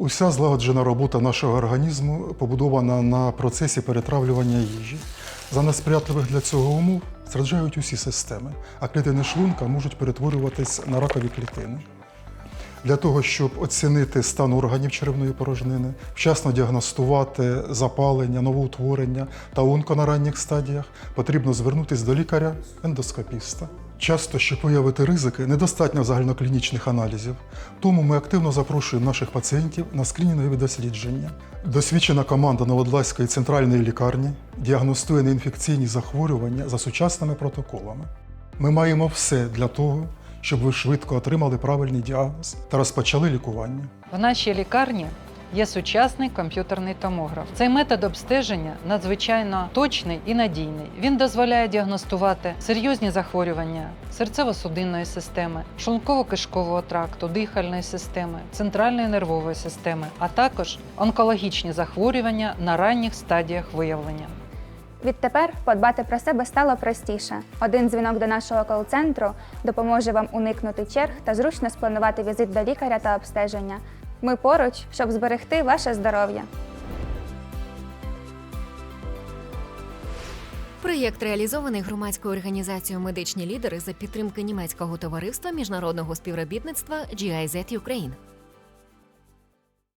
Уся злагоджена робота нашого організму побудована на процесі перетравлювання їжі. За несприятливих для цього умов страждають усі системи, а клітини шлунка можуть перетворюватись на ракові клітини. Для того, щоб оцінити стан органів черевної порожнини, вчасно діагностувати запалення, новоутворення та онко на ранніх стадіях, потрібно звернутися до лікаря-ендоскопіста. Часто, щоб виявити ризики, недостатньо загальноклінічних аналізів. Тому ми активно запрошуємо наших пацієнтів на скринінгові дослідження. Досвідчена команда Новодласької центральної лікарні діагностує неінфекційні захворювання за сучасними протоколами. Ми маємо все для того, щоб ви швидко отримали правильний діагноз та розпочали лікування. В нашій лікарні є сучасний комп'ютерний томограф. Цей метод обстеження надзвичайно точний і надійний. Він дозволяє діагностувати серйозні захворювання серцево-судинної системи, шлунково-кишкового тракту, дихальної системи, центральної нервової системи, а також онкологічні захворювання на ранніх стадіях виявлення. Відтепер подбати про себе стало простіше. Один дзвінок до нашого кол-центру допоможе вам уникнути черг та зручно спланувати візит до лікаря та обстеження. Ми поруч, щоб зберегти ваше здоров'я. Проєкт реалізований громадською організацією Медичні лідери за підтримки німецького товариства міжнародного співробітництва GIZ Ukraine.